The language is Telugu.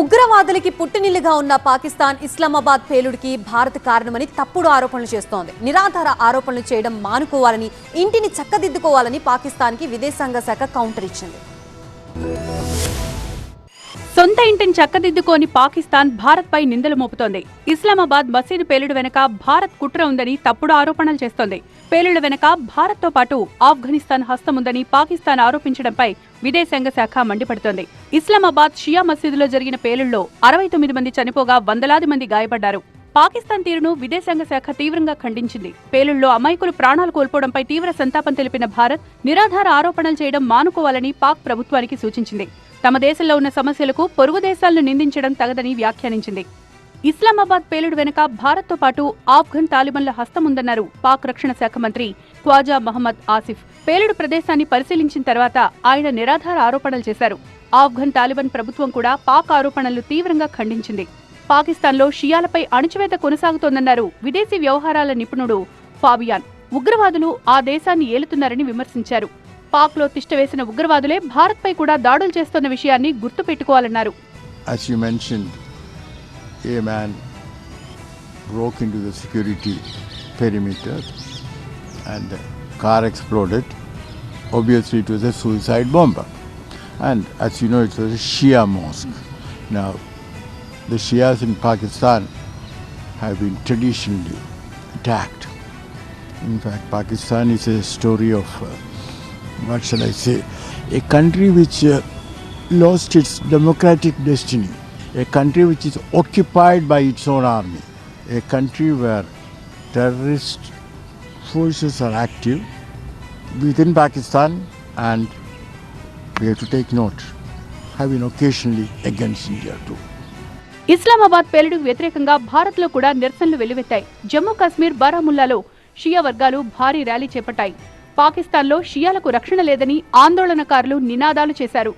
ఉగ్రవాదులకి పుట్టినిల్లుగా ఉన్న పాకిస్తాన్ ఇస్లామాబాద్ పేలుడికి భారత్ కారణమని తప్పుడు ఆరోపణలు చేస్తోంది. నిరాధార ఆరోపణలు చేయడం మానుకోవాలని ఇంటిని చక్కదిద్దుకోవాలని పాకిస్తాన్కి విదేశాంగ శాఖ కౌంటర్ ఇచ్చింది. సొంత ఇంటిని చక్కదిద్దుకోని పాకిస్తాన్ భారత్పై నిందలు మోపుతోంది. ఇస్లామాబాద్ మసీదు పేలుడు వెనక భారత్ కుట్ర ఉందని తప్పుడు ఆరోపణలు చేస్తోంది. పేలుడు వెనక భారత్తో పాటు ఆఫ్ఘనిస్తాన్ హస్తముందని పాకిస్తాన్ ఆరోపించడంపై విదేశాంగ శాఖ మండిపడుతోంది. ఇస్లామాబాద్ షియా మసీదులో జరిగిన పేలుళ్ళో అరవై తొమ్మిది మంది చనిపోగా వందలాది మంది గాయపడ్డారు. పాకిస్తాన్ తీరును విదేశాంగ శాఖ తీవ్రంగా ఖండించింది. పేలుళ్ళో అమాయకులు ప్రాణాలు కోల్పోవడంపై తీవ్ర సంతాపం తెలిపిన భారత్ నిరాధార ఆరోపణలు చేయడం మానుకోవాలని పాక్ ప్రభుత్వానికి సూచించింది. తమ దేశంలో ఉన్న సమస్యలకు పొరుగు దేశాలను నిందించడం తగదని వ్యాఖ్యానించింది. ఇస్లామాబాద్ పేలుడు వెనుక భారత్తో పాటు ఆఫ్ఘన్ తాలిబన్ల హస్తముందన్నారు పాక్ రక్షణ శాఖ మంత్రి ఖ్వాజా మహమ్మద్ ఆసిఫ్. పేలుడు ప్రదేశాన్ని పరిశీలించిన తర్వాత ఆయన నిరాధార ఆరోపణలు చేశారు. ఆఫ్ఘన్ తాలిబాన్ ప్రభుత్వం కూడా పాక్ ఆరోపణలు తీవ్రంగా ఖండించింది. పాకిస్తాన్లో షియాలపై అణచివేత కొనసాగుతోందన్నారు విదేశీ వ్యవహారాల నిపుణుడు ఫాబియాన్. ఉగ్రవాదులు ఆ దేశాన్ని ఏలుతున్నారని విమర్శించారు. పాక్లో తిష్టవేసిన ఉగ్రవాదులే భారత్పై కూడా దాడులు చేస్తున్న విషయాన్ని గుర్తుపెట్టుకోవాలన్నారు As you mentioned, a man broke into the security perimeter and the car exploded. Obviously, it was a suicide bomber. And as you know, it was a Shia mosque. Now, the Shias in Pakistan have been traditionally attacked. In fact, Pakistan is a story of, uh, what shall I say, a country which uh, lost its democratic destiny, a country which is occupied by its own army, a country where terrorist forces are active within Pakistan and we have to take note, have been occasionally against India too. Islamabad పేలుడుకు వ్యతిరేకంగా భారత్లో కూడా నిరసనలు వెల్లువెత్తాయి జమ్మూ కాశ్మీర్ బారాముల్లాలో షియా వర్గాలు భారీ ర్యాలీ చేపట్టాయి పాకిస్తాన్లో షియాలకు రక్షణ లేదని ఆందోళనకారులు నినాదాలు చేశారు.